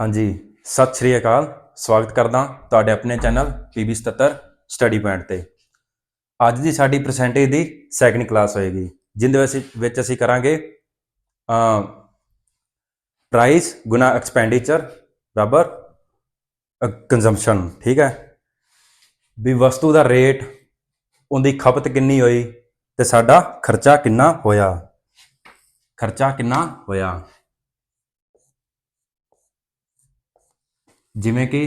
ਹਾਂਜੀ, ਸਤਿ ਸ਼੍ਰੀ ਅਕਾਲ। ਸਵਾਗਤ ਕਰਦਾ ਤੁਹਾਡੇ ਆਪਣੇ ਚੈਨਲ PB77 ਸਟੱਡੀ ਪੁਆਇੰਟ ਤੇ। ਅੱਜ ਦੀ ਸਾਡੀ ਪਰਸੈਂਟੇਜ ਦੀ ਸੈਕੰਡ ਕਲਾਸ ਹੋਏਗੀ, ਜਿੰਦੇ ਵਿੱਚ ਵਿੱਚ ਅਸੀਂ ਕਰਾਂਗੇ ਅ ਪ੍ਰਾਈਸ ਗੁਣਾ ਐਕਸਪੈਂਡੀਚਰ ਬਰਾਬਰ ਕੰਜ਼ੰਪਸ਼ਨ ਠੀਕ ਹੈ? ਵੀ ਵਸਤੂ ਦਾ ਰੇਟ ਉਹਦੀ ਖਪਤ ਕਿੰਨੀ ਹੋਈ ਤੇ ਸਾਡਾ ਖਰਚਾ ਕਿੰਨਾ ਹੋਇਆ? ਖਰਚਾ ਕਿੰਨਾ ਹੋਇਆ? ਜਿਵੇਂ ਕਿ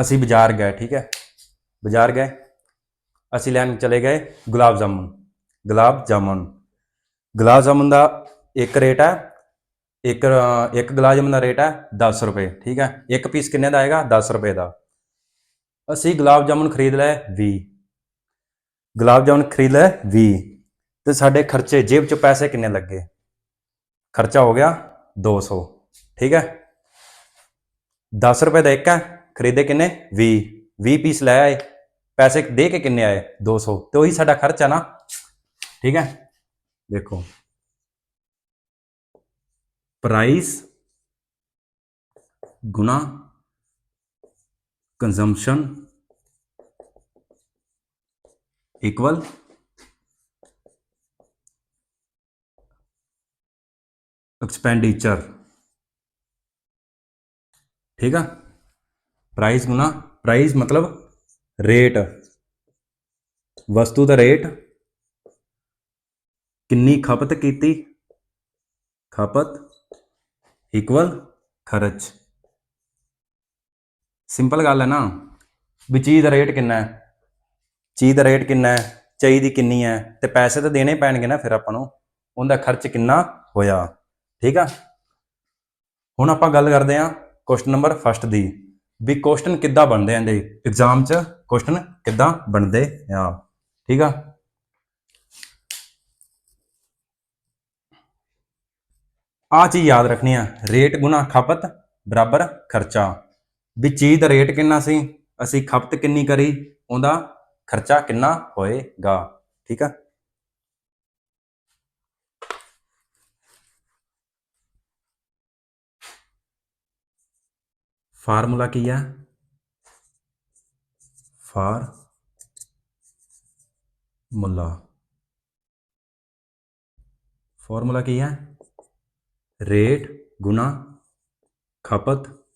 ਅਸੀਂ ਬਾਜ਼ਾਰ ਗਏ, ਠੀਕ ਹੈ? ਬਾਜ਼ਾਰ ਗਏ, ਅਸੀਂ ਲੈਣ ਚਲੇ ਗਏ ਗੁਲਾਬ ਜਾਮੁਨ ਗੁਲਾਬ ਜਾਮੁਨ। ਗੁਲਾਬ ਜਾਮੁਨ ਦਾ ਇੱਕ ਰੇਟ ਹੈ, ਇੱਕ ਇੱਕ ਗੁਲਾਬ ਜਾਮੁਨ ਦਾ ਰੇਟ ਹੈ 10 ਰੁਪਏ, ਠੀਕ ਹੈ? ਇੱਕ ਪੀਸ ਕਿੰਨੇ ਦਾ ਆਏਗਾ? 10 ਰੁਪਏ ਦਾ। ਅਸੀਂ ਗੁਲਾਬ ਜਾਮੁਨ ਖਰੀਦ ਲਏ 20 ਗੁਲਾਬ ਜਾਮੁਨ ਖਰੀਦ ਲਏ 20 ਤੇ ਸਾਡੇ ਖਰਚੇ ਜੇਬ 'ਚ ਪੈਸੇ ਕਿੰਨੇ ਲੱਗੇ? ਖਰਚਾ ਹੋ ਗਿਆ 200 ਠੀਕ ਹੈ? 10 ਰੁਪਏ ਦਾ ਇੱਕ ਹੈ ਖਰੀਦੇ ਕਿੰਨੇ 20 20 ਪੀਸ ਲੈ ਆਏ ਪੈਸੇ ਦੇ ਕੇ ਕਿੰਨੇ ਆਏ 200 ਤੇ ਉਹੀ ਸਾਡਾ ਖਰਚਾ ਨਾ ਠੀਕ ਹੈ ਦੇਖੋ ਪ੍ਰਾਈਸ ਗੁਣਾ ਕੰਜ਼ੰਪਸ਼ਨ ਇਕੁਅਲ ਐਕਸਪੈਂਡੀਚਰ ਠੀਕ ਆ? ਪ੍ਰਾਈਸ ਗੁਣਾ ਪ੍ਰਾਈਸ ਮਤਲਬ ਰੇਟ ਵਸਤੂ ਦਾ ਰੇਟ ਕਿੰਨੀ ਖਪਤ ਕੀਤੀ? ਖਪਤ ਇਕੁਅਲ ਖਰਚ। ਸਿੰਪਲ ਗੱਲ ਹੈ ਨਾ, ਵੀ ਚੀਜ਼ ਦਾ ਰੇਟ ਕਿੰਨਾ ਹੈ? ਚੀਜ਼ ਦਾ ਰੇਟ ਕਿੰਨਾ ਹੈ? ਚਾਹੀਦੀ ਕਿੰਨੀ ਹੈ? ਤੇ ਪੈਸੇ ਤਾਂ ਦੇਣੇ ਪੈਣਗੇ ਨਾ ਫਿਰ ਆਪਾਂ ਨੂੰ। ਉਹਦਾ ਖਰਚ ਕਿੰਨਾ ਹੋਇਆ? ਠੀਕ ਆ? ਹੁਣ ਆਪਾਂ ਗੱਲ ਕਰਦੇ ਹਾਂ ਕੁਐਸਚਨ ਨੰਬਰ ਫਸਟ ਦੀ, ਵੀ ਕੁਐਸਚਨ ਕਿੱਦਾਂ ਬਣਦੇ ਆਂ ਦੇ ਐਗਜ਼ਾਮ 'ਚ ਕੁਐਸਚਨ ਕਿੱਦਾਂ ਬਣਦੇ ਆ? ਠੀਕ ਆ? ਆ ਚੀਜ਼ ਯਾਦ ਰੱਖਣੀ ਆ, ਰੇਟ ਗੁਣਾ ਖਪਤ ਬਰਾਬਰ ਖਰਚਾ। ਵੀ ਚੀਜ਼ ਦਾ ਰੇਟ ਕਿੰਨਾ ਸੀ? ਅਸੀਂ ਖਪਤ ਕਿੰਨੀ ਕਰੀ, ਉਹਦਾ ਖਰਚਾ ਕਿੰਨਾ ਹੋਏਗਾ? ਠੀਕ ਆ? ਫਾਰਮੂਲਾ ਕੀ ਹੈ ਫਾਰਮੂਲਾ। ਫਾਰਮੂਲਾ ਕੀ ਹੈ ਰੇਟ ਗੁਣਾ ਖਪਤ।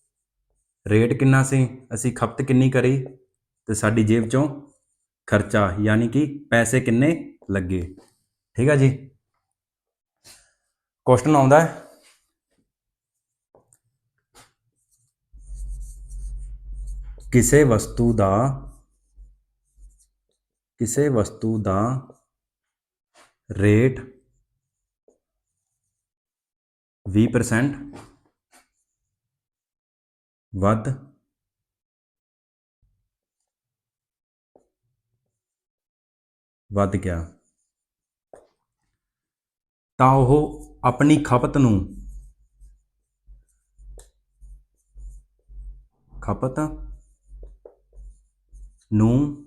ਰੇਟ ਕਿੰਨਾ ਸੀ? ਅਸੀਂ ਖਪਤ ਕਿੰਨੀ ਕਰੀ ਤੇ ਸਾਡੀ ਜੇਬ ਚੋਂ ਖਰਚਾ, ਯਾਨੀ ਕਿ ਪੈਸੇ ਕਿੰਨੇ ਲੱਗੇ? ਠੀਕ ਹੈ ਜੀ। ਕੁਐਸਚਨ ਆਉਂਦਾ ਹੈ। ਕਿਸੇ ਵਸਤੂ ਦਾ, ਕਿਸੇ ਵਸਤੂ ਦਾ ਰੇਟ 20% ਵੱਧ ਵੱਧ ਗਿਆ। ਤਾਂ ਉਹ ਆਪਣੀ ਖਪਤ ਨੂੰ, ਖਪਤ ਨੂੰ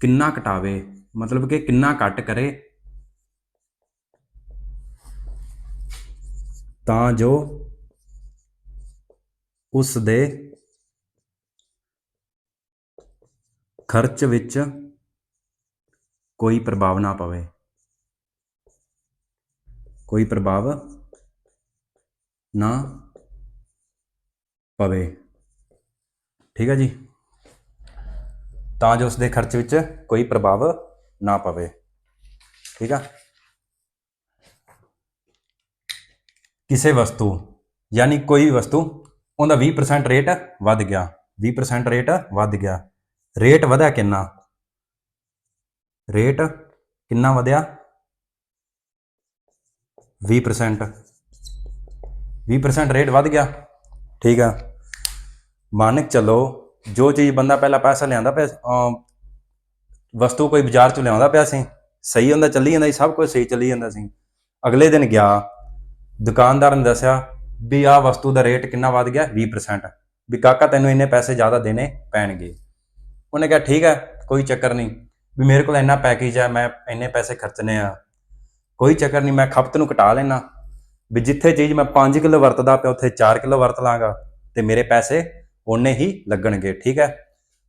ਕਿੰਨਾ ਘਟਾਵੇ? ਮਤਲਬ ਕਿ ਕਿੰਨਾ ਘੱਟ ਕਰੇ? ਤਾਂ ਜੋ ਉਸ ਦੇ ਖਰਚ ਵਿੱਚ ਕੋਈ ਪ੍ਰਭਾਵ ਨਾ ਪਵੇ। ਕੋਈ ਪ੍ਰਭਾਵ ਨਾ ਪਵੇ। ਠੀਕ ਹੈ ਜੀ? ਤਾਂ ਜੋ ਉਸ ਦੇ ਖਰਚ ਵਿੱਚ ਕੋਈ ਪ੍ਰਭਾਵ ਨਾ ਪਵੇ। ਠੀਕ ਆ? ਕਿਸੇ ਵਸਤੂ, ਯਾਨੀ ਕੋਈ ਵੀ ਵਸਤੂ, ਉਹਦਾ 20% ਰੇਟ ਵੱਧ ਗਿਆ। 20% ਰੇਟ ਵੱਧ ਗਿਆ। ਰੇਟ ਵਧਿਆ ਕਿੰਨਾ? ਰੇਟ ਕਿੰਨਾ ਵਧਿਆ? 20% 20% ਰੇਟ ਵੱਧ ਗਿਆ। ਠੀਕ ਆ? ਮਾਨਕ, ਚਲੋ। ਜੋ ਚੀਜ਼ ਬੰਦਾ ਪਹਿਲਾਂ ਪੈਸਾ ਲਿਆਂਦਾ ਪਿਆ ਵਸਤੂ ਕੋਈ ਬਾਜ਼ਾਰ 'ਚ ਲਿਆਉਂਦਾ ਪਿਆ ਸੀ, ਸਹੀ ਹੁੰਦਾ, ਚੱਲੀ ਜਾਂਦਾ ਸੀ, ਸਭ ਕੁਝ ਸਹੀ ਚੱਲੀ ਜਾਂਦਾ ਸੀ। ਅਗਲੇ ਦਿਨ ਗਿਆ, ਦੁਕਾਨਦਾਰ ਨੇ ਦੱਸਿਆ ਵੀ ਆਹ ਵਸਤੂ ਦਾ ਰੇਟ ਕਿੰਨਾ ਵੱਧ ਗਿਆ? 20% ਵੀ ਕਾਕਾ ਤੈਨੂੰ ਇੰਨੇ ਪੈਸੇ ਜ਼ਿਆਦਾ ਦੇਣੇ ਪੈਣਗੇ। ਉਹਨੇ ਕਿਹਾ, ਠੀਕ ਹੈ, ਕੋਈ ਚੱਕਰ ਨਹੀਂ। ਵੀ ਮੇਰੇ ਕੋਲ ਇੰਨਾ ਪੈਕੇਜ ਹੈ, ਮੈਂ ਇੰਨੇ ਪੈਸੇ ਖਰਚਣੇ ਆ। ਕੋਈ ਚੱਕਰ ਨਹੀਂ, ਮੈਂ ਖਪਤ ਨੂੰ ਘਟਾ ਲੈਣਾ ਵੀ ਜਿੱਥੇ ਚੀਜ਼ ਮੈਂ 5 ਕਿਲੋ ਵਰਤਦਾ ਪਿਆ, ਉੱਥੇ 4 ਕਿਲੋ ਵਰਤ ਲਾਂਗਾ। ਤੇ ਮੇਰੇ ਪੈਸੇ ਓਨੇ ਹੀ ਲੱਗਣਗੇ, ਠੀਕ ਹੈ?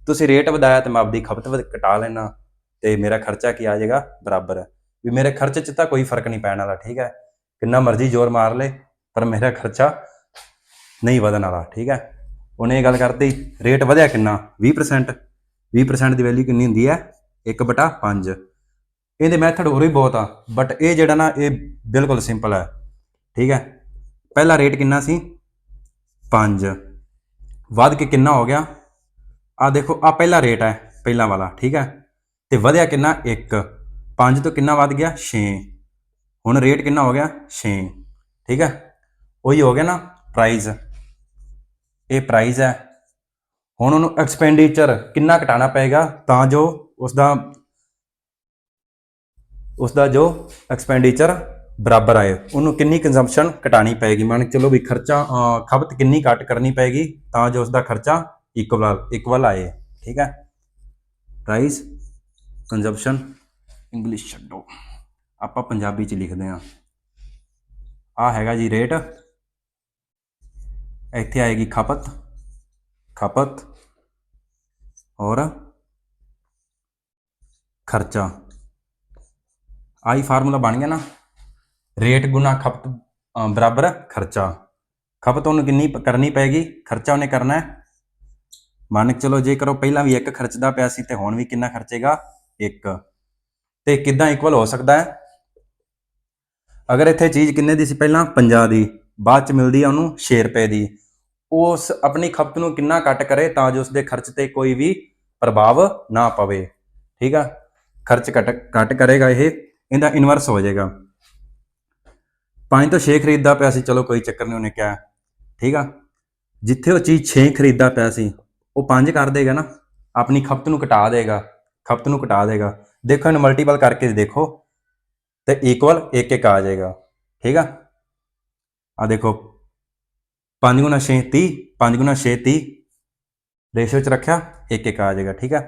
ਤੁਸੀਂ ਰੇਟ ਵਧਾਇਆ ਤੇ ਮੈਂ ਆਪਦੀ ਖਪਤ ਵਧ- ਘਟਾ ਲੈਣਾ ਤੇ ਮੇਰਾ ਖਰਚਾ ਕੀ ਆ ਜਾਏਗਾ? ਬਰਾਬਰ ਹੈ। ਵੀ ਮੇਰੇ ਖਰਚੇ 'ਚ ਤਾਂ ਕੋਈ ਫ਼ਰਕ ਨਹੀਂ ਪੈਣ ਵਾਲਾ, ਠੀਕ ਹੈ? ਕਿੰਨਾ ਮਰਜ਼ੀ ਜ਼ੋਰ ਮਾਰ ਲੇ, ਪਰ ਮੇਰਾ ਖਰਚਾ ਨਹੀਂ ਵਧਣ ਵਾਲਾ, ਠੀਕ ਹੈ? ਉਹਨੇ ਇਹ ਗੱਲ ਕਰਤੀ ਰੇਟ ਵਧਿਆ ਕਿੰਨਾ? 20% 20% ਦੀ ਵੈਲਿਊ ਕਿੰਨੀ ਹੁੰਦੀ ਹੈ? 1/5 ਇਹਦੇ ਮੈਥਡ ਹੋਰ ਵੀ ਬਹੁਤ ਆ ਬਟ ਇਹ ਜਿਹੜਾ ਨਾ, ਇਹ ਬਿਲਕੁਲ ਸਿੰਪਲ ਹੈ, ਠੀਕ ਹੈ? ਪਹਿਲਾ ਰੇਟ ਕਿੰਨਾ ਸੀ? 5 ਵੱਧ ਕੇ ਕਿੰਨਾ ਹੋ ਗਿਆ? ਆ ਦੇਖੋ ਆ ਪਹਿਲਾ ਰੇਟ ਹੈ, ਪਹਿਲਾਂ ਵਾਲਾ, ਠੀਕ ਹੈ? ਤੇ ਵਧਿਆ ਕਿੰਨਾ? 1 5 ਤੋਂ ਕਿੰਨਾ ਵੱਧ ਗਿਆ? 6 ਹੁਣ ਰੇਟ ਕਿੰਨਾ ਹੋ ਗਿਆ? 6 ਠੀਕ ਹੈ? ਉਹੀ ਹੋ ਗਿਆ ਨਾ ਪ੍ਰਾਈਸ ਇਹ ਪ੍ਰਾਈਸ ਹੈ। ਹੁਣ ਉਹਨੂੰ ਐਕਸਪੈਂਡੀਚਰ ਕਿੰਨਾ ਘਟਾਉਣਾ ਪਏਗਾ? ਤਾਂ ਜੋ ਉਸ ਦਾ ਉਸ ਦਾ ਜੋ ਐਕਸਪੈਂਡੀਚਰ ਬਰਾਬਰ ਆਏ। ਉਹਨੂੰ ਕਿੰਨੀ ਕੰਜ਼ੰਪਸ਼ਨ ਘਟਾਣੀ ਪਏਗੀ? ਮੰਨ ਕੇ ਚਲੋ ਵੀ ਖਰਚਾ ਖਪਤ ਕਿੰਨੀ ਘੱਟ ਕਰਨੀ ਪਏਗੀ, ਤਾਂ ਜੋ ਉਸ ਦਾ ਖਰਚਾ ਇਕੁਅਲ ਇਕੁਅਲ ਆਏ। ਠੀਕ ਹੈ? ਪ੍ਰਾਈਸ ਕੰਜ਼ੰਪਸ਼ਨ ਇੰਗਲਿਸ਼ ਛੱਡੋ। ਆਪਾਂ ਪੰਜਾਬੀ ਚ ਲਿਖਦੇ ਹਾਂ। ਆ ਹੈਗਾ ਜੀ ਰੇਟ ਇੱਥੇ ਆਏਗੀ ਖਪਤ ਖਪਤ, ਔਰ ਖਰਚਾ। ਆਈ ਫਾਰਮੂਲਾ ਬਣ ਗਿਆ ਨਾ। ਰੇਟ ਗੁਣਾ ਖਪਤ ਬਰਾਬਰ ਖਰਚਾ। ਖਪਤ ਉਹਨੂੰ ਕਿੰਨੀ ਕਰਨੀ ਪੈਗੀ ਖਰਚਾ ਉਹਨੇ ਕਰਨਾ ਹੈ। ਮੰਨ ਕੇ ਚਲੋ ਜੇਕਰ ਉਹ ਪਹਿਲਾਂ ਵੀ ਇੱਕ ਖਰਚਦਾ ਪਿਆ ਸੀ ਤੇ ਹੁਣ ਵੀ ਕਿੰਨਾ ਖਰਚੇਗਾ? ਇੱਕ। ਤੇ ਕਿੱਦਾਂ ਇਕੁਅਲ ਹੋ ਸਕਦਾ ਹੈ? ਅਗਰ ਇੱਥੇ ਚੀਜ਼ ਕਿੰਨੇ ਦੀ ਸੀ ਪਹਿਲਾਂ? 50 ਦੀ। ਬਾਅਦ ਚ ਮਿਲਦੀ ਹੈ ਉਹਨੂੰ 6 ਰੁਪਏ ਦੀ। ਉਸ ਆਪਣੀ ਖਪਤ ਨੂੰ ਕਿੰਨਾ ਘੱਟ ਕਰੇ ਤਾਂ ਜੋ ਉਸਦੇ ਖਰਚ ਤੇ ਕੋਈ ਵੀ ਪ੍ਰਭਾਵ ਨਾ ਪਵੇ। ਠੀਕ ਆ? ਖਰਚ ਘਟ, ਘੱਟ ਕਰੇਗਾ ਇਹ। ਇਹਦਾ ਇਨਵਰਸ ਹੋ ਜਾਏਗਾ। 5 ਤੋਂ 6 ਖਰੀਦਦਾ ਪਿਆ ਸੀ, ਚਲੋ ਕੋਈ ਚੱਕਰ ਨਹੀਂ ਉਹਨੇ ਕਿਹਾ। ਠੀਕ ਆ? ਜਿੱਥੇ ਉਹ ਚੀਜ਼ 6 ਖਰੀਦਦਾ ਪਿਆ ਸੀ, ਉਹ 5 ਕਰ ਦੇਗਾ ਨਾ। ਆਪਣੀ ਖਪਤ ਨੂੰ ਘਟਾ ਦੇਗਾ, ਖਪਤ ਨੂੰ ਘਟਾ ਦੇਗਾ। ਦੇਖੋ ਇਹਨੂੰ ਮਲਟੀਪਲ ਕਰਕੇ ਦੇਖੋ, ਤੇ ਇਕੁਅਲ 1 1 ਆ ਜਾਏਗਾ। ਠੀਕ ਆ? ਆ ਦੇਖੋ। 5 ਗੁਣਾ 6 30 5 ਗੁਣਾ 6 30 ਰੇਸ਼ੋ ਚ ਰੱਖਿਆ 1 1 ਆ ਜਾਏਗਾ। ਠੀਕ ਆ?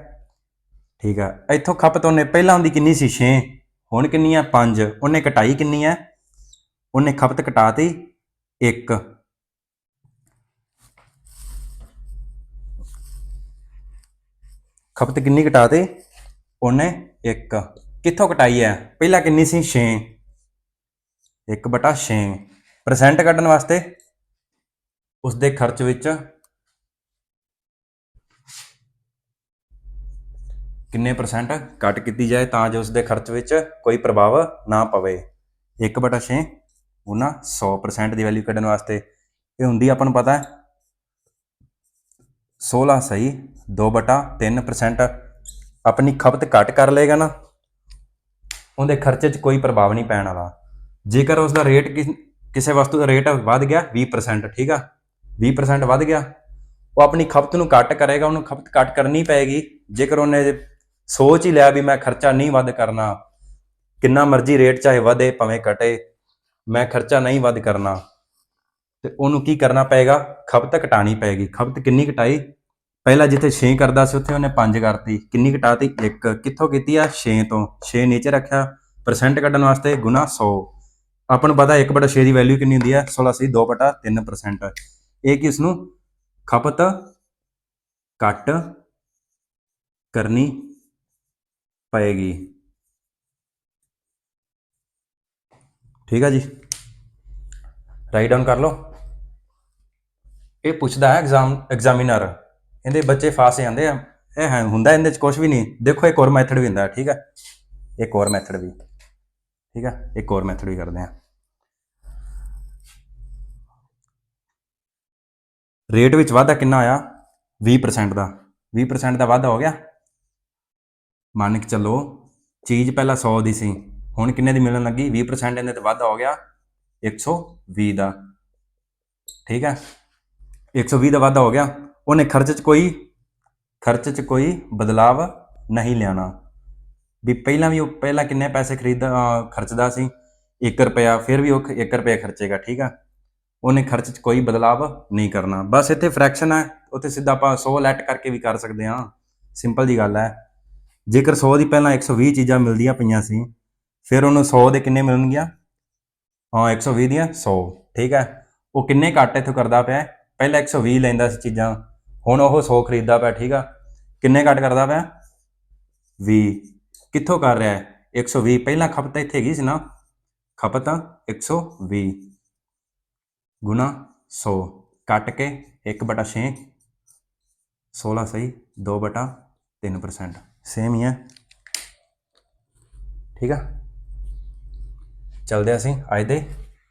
ਠੀਕ ਆ। ਇੱਥੋਂ ਖਪਤ ਉਹਨੇ, ਪਹਿਲਾਂ ਹੁੰਦੀ ਕਿੰਨੀ ਸੀ? 6 ਹੁਣ ਕਿੰਨੀ ਆ? 5 ਉਹਨੇ ਘਟਾਈ ਕਿੰਨੀ ਆ? ਉਹਨੇ ਖਪਤ ਘਟਾਤੀ 1 ਖਪਤ ਕਿੰਨੀ ਘਟਾਤੀ ਉਹਨੇ 1 ਕਿੱਥੋਂ ਘਟਾਈ ਹੈ? ਪਹਿਲਾਂ ਕਿੰਨੀ ਸੀ? 6 1 ਬਟਾ 6 ਪਰਸੈਂਟ ਕੱਢਣ ਵਾਸਤੇ ਉਸ ਦੇ ਖਰਚ ਵਿੱਚ ਕਿੰਨੇ ਪਰਸੈਂਟ ਕੱਟ ਕੀਤੀ ਜਾਏ ਤਾਂ ਜੋ ਉਸ ਦੇ ਖਰਚ ਵਿੱਚ ਕੋਈ ਪ੍ਰਭਾਵ ਨਾ ਪਵੇ। 1/6 ਉਹ ਨਾ 100% ਦੀ ਵੈਲਿਊ ਕੱਢਣ ਵਾਸਤੇ। ਇਹ ਹੁੰਦੀ ਆਪਾਂ ਨੂੰ ਪਤਾ ਹੈ 16 ਸਹੀ 2/3% ਆਪਣੀ ਖਪਤ ਘੱਟ ਕਰ ਲਏਗਾ ਨਾ, ਉਹਦੇ ਖਰਚੇ 'ਚ ਕੋਈ ਪ੍ਰਭਾਵ ਨਹੀਂ ਪੈਣ ਵਾਲਾ। ਜੇਕਰ ਉਸ ਦਾ ਰੇਟ ਕਿਸੇ ਵਸਤੂ ਦਾ ਰੇਟ ਵੱਧ ਗਿਆ 20% ਠੀਕ ਆ? 20% ਵੱਧ ਗਿਆ, ਉਹ ਆਪਣੀ ਖਪਤ ਨੂੰ ਘੱਟ ਕਰੇਗਾ, ਉਹਨੂੰ ਖਪਤ ਘੱਟ ਕਰਨੀ ਪਏਗੀ। ਜੇਕਰ ਉਹਨੇ ਸੋਚ ਹੀ ਲਿਆ ਵੀ ਮੈਂ ਖਰਚਾ ਨਹੀਂ ਵੱਧ ਕਰਨਾ, ਕਿੰਨਾ ਮਰਜ਼ੀ ਰੇਟ ਚਾਹੇ ਵਧੇ, ਭਾਵੇਂ ਘਟੇ ਮੈਂ ਖਰਚਾ ਨਹੀਂ ਵੱਧ ਕਰਨਾ। ਤੇ ਉਹਨੂੰ ਕੀ ਕਰਨਾ ਪਏਗਾ? ਖਪਤ ਘਟਾਣੀ ਪਏਗੀ। ਖਪਤ ਕਿੰਨੀ ਘਟਾਈ ਪਹਿਲਾਂ ਜਿੱਥੇ 6 ਕਰਦਾ ਸੀ, ਉੱਥੇ ਉਹਨੇ 5 ਕਰਤੀ। ਕਿੰਨੀ ਘਟਾਤੀ 1 ਕਿੱਥੋਂ ਕੀਤੀ ਆ? 6 ਤੋਂ। 6 ਨੀਚੇ ਰੱਖਿਆ। ਪਰਸੈਂਟ ਕੱਢਣ ਵਾਸਤੇ ਗੁਣਾ 100 ਆਪਾਂ ਨੂੰ ਪਤਾ 1/6 ਦੀ ਵੈਲਿਊ ਕਿੰਨੀ ਹੁੰਦੀ ਹੈ 16 ਸੀ 2/3% ਇਹ ਕਿ ਇਸ ਨੂੰ ਖਪਤ ਘੱਟ ਕਰਨੀ ਪਏਗੀ। ਠੀਕ ਹੈ ਜੀ। ਰਾਈਟ ਡਾਊਨ ਕਰ ਲਓ। ਇਹ ਪੁੱਛਦਾ ਹੈ ਐਗਜ਼ਾਮ ਐਗਜ਼ਾਮੀਨਰ ਇਹਦੇ ਬੱਚੇ ਫਾਸ ਜਾਂਦੇ ਆ। ਇਹ ਹੈ ਹੁੰਦਾ ਇਹਦੇ ਚ ਕੁਝ ਵੀ ਨਹੀਂ। ਦੇਖੋ ਇੱਕ ਹੋਰ ਮੈਥਡ ਵੀ ਹੁੰਦਾ, ਠੀਕ ਹੈ ਇੱਕ ਹੋਰ ਮੈਥਡ ਵੀ। ਠੀਕ ਹੈ ਇੱਕ ਹੋਰ ਮੈਥਡ ਵੀ ਕਰਦੇ ਆ। ਰੇਟ ਵਿੱਚ ਵਾਧਾ ਕਿੰਨਾ ਆਇਆ? 20% ਦਾ। 20% ਦਾ ਵਾਧਾ ਹੋ ਗਿਆ। ਮੰਨ ਕੇ ਚੱਲੋ, ਚੀਜ਼ ਪਹਿਲਾਂ 100 ਦੀ ਸੀ। ਹੁਣ ਕਿੰਨੇ ਦੀ ਮਿਲਣ ਲੱਗੀ? 20% ਇਹਦੇ ਤੇ ਵਾਧਾ ਹੋ ਗਿਆ। 120 ਦਾ। ਠੀਕ ਹੈ? 120 ਦਾ ਵਾਧਾ ਹੋ ਗਿਆ। ਉਹਨੇ ਖਰਚ 'ਚ ਕੋਈ, ਖਰਚ 'ਚ ਕੋਈ ਬਦਲਾਵ ਨਹੀਂ ਲਿਆਣਾ ਵੀ ਪਹਿਲਾਂ ਵੀ ਉਹ, ਪਹਿਲਾਂ ਕਿੰਨੇ ਪੈਸੇ ਖਰੀਦ ਖਰਚਦਾ ਸੀ? 1 ਰੁਪਿਆ ਫਿਰ ਵੀ ਉਹ 1 ਰੁਪਿਆ ਖਰਚੇਗਾ। ਠੀਕ ਆ? ਉਹਨੇ ਖਰਚ 'ਚ ਕੋਈ ਬਦਲਾਵ ਨਹੀਂ ਕਰਨਾ। ਬਸ ਇੱਥੇ ਫ੍ਰੈਕਸ਼ਨ ਹੈ। ਉੱਥੇ ਸਿੱਧਾ ਆਪਾਂ 100 ਲੈਟ ਕਰਕੇ ਵੀ ਕਰ ਸਕਦੇ ਹਾਂ। ਸਿੰਪਲ ਜੀ ਗੱਲ ਹੈ। ਜੇਕਰ 100 ਦੀ ਪਹਿਲਾਂ 120 ਚੀਜ਼ਾਂ ਮਿਲਦੀਆਂ ਪਈਆਂ ਸੀ ਫਿਰ ਉਹਨੂੰ 100 ਦੇ ਕਿੰਨੇ ਮਿਲਣਗੀਆਂ? ਹਾਂ 120 ਦੀਆਂ 100 ਠੀਕ ਹੈ। ਉਹ ਕਿੰਨੇ ਘੱਟ ਇੱਥੋਂ ਕਰਦਾ ਪਿਆ ਹੈ? ਪਹਿਲਾਂ 120 ਲੈਂਦਾ ਸੀ ਚੀਜ਼ਾਂ, ਹੁਣ ਉਹ 100 ਖਰੀਦਦਾ ਪਿਆ, ਠੀਕ ਆ। ਕਿੰਨੇ ਘੱਟ ਕਰਦਾ ਪਿਆ? 20 ਕਿੱਥੋਂ ਕਰ ਰਿਹਾ ਹੈ? 120 ਪਹਿਲਾਂ ਖਪਤ ਇੱਥੇ ਹੈਗੀ ਸੀ ਨਾ? ਖਪਤ 120 ਗੁਣਾ 100 ਕੱਟ ਕੇ 1/6 16 ਸਹੀ 2/3% ਸੇਮ ਹੀ ਹੈ। ਠੀਕ ਆ? ਚਲਦੇ ਅਸੀਂ ਅੱਜ ਦੇ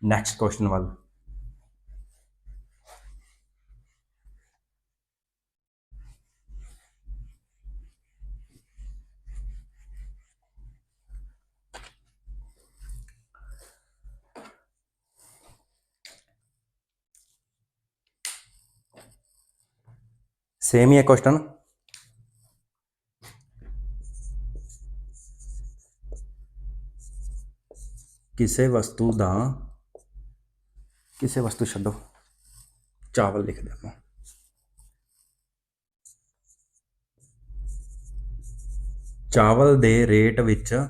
ਨੈਕਸਟ ਕੁਐਸਚਨ ਵੱਲ। ਸੇਮ ਹੀ ਹੈ ਕੁਐਸਚਨ ਕਿਸੇ ਵਸਤੂ ਦਾ, ਕਿਸੇ ਵਸਤੂ ਛੱਡੋ। ਚਾਵਲ ਲਿਖਦੇ ਆਪਾਂ। ਚਾਵਲ ਦੇ ਰੇਟ ਵਿੱਚ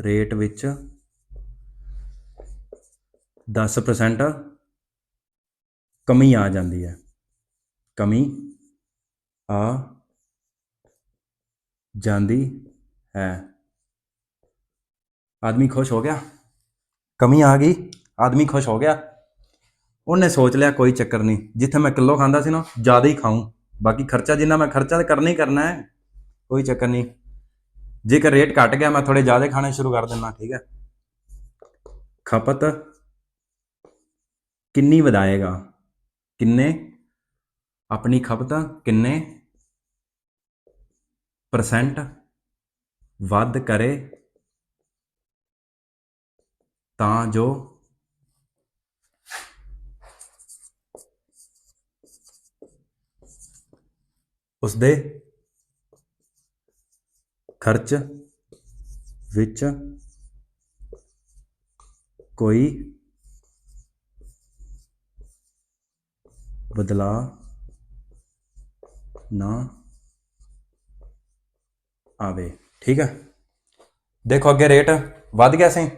ਰੇਟ ਵਿੱਚ 10% ਕਮੀ ਆ ਜਾਂਦੀ ਹੈ। ਕਮੀ ਆ ਜਾਂਦੀ ਹੈ। ਆਦਮੀ ਖੁਸ਼ ਹੋ ਗਿਆ ਕਮੀ ਆ ਗਈ ਆਦਮੀ ਖੁਸ਼ ਹੋ ਗਿਆ ਉਹਨੇ ਸੋਚ ਲਿਆ ਕੋਈ ਚੱਕਰ ਨਹੀਂ ਜਿੱਥੇ ਮੈਂ ਕਿਲੋ ਖਾਂਦਾ ਸੀ ਨਾ ਜ਼ਿਆਦਾ ਹੀ ਖਾਊਂ ਬਾਕੀ ਖਰਚਾ ਜਿੰਨਾ ਮੈਂ ਖਰਚਾ ਤਾਂ ਕਰਨਾ ਹੀ ਕਰਨਾ ਹੈ ਕੋਈ ਚੱਕਰ ਨਹੀਂ ਜੇਕਰ ਰੇਟ ਘਟ ਗਿਆ ਮੈਂ ਥੋੜੇ ਜ਼ਿਆਦਾ ਖਾਣੇ ਸ਼ੁਰੂ ਕਰ ਦਿੰਦਾ ਠੀਕ ਹੈ ਖਪਤ ਕਿੰਨੀ ਵਧਾਏਗਾ ਕਿੰਨੇ ਆਪਣੀ ਖਪਤ ਕਿੰਨੇ ਪਰਸੈਂਟ ਵੱਧ ਕਰੇ ਤਾਂ ਜੋ ਉਸਦੇ ਖਰਚ ਵਿੱਚ ਕੋਈ ਬਦਲਾਅ ਨਾ ਆਵੇ ਠੀਕ ਹੈ ਦੇਖੋ ਅੱਗੇ ਰੇਟ ਵੱਧ ਗਿਆ ਸੀ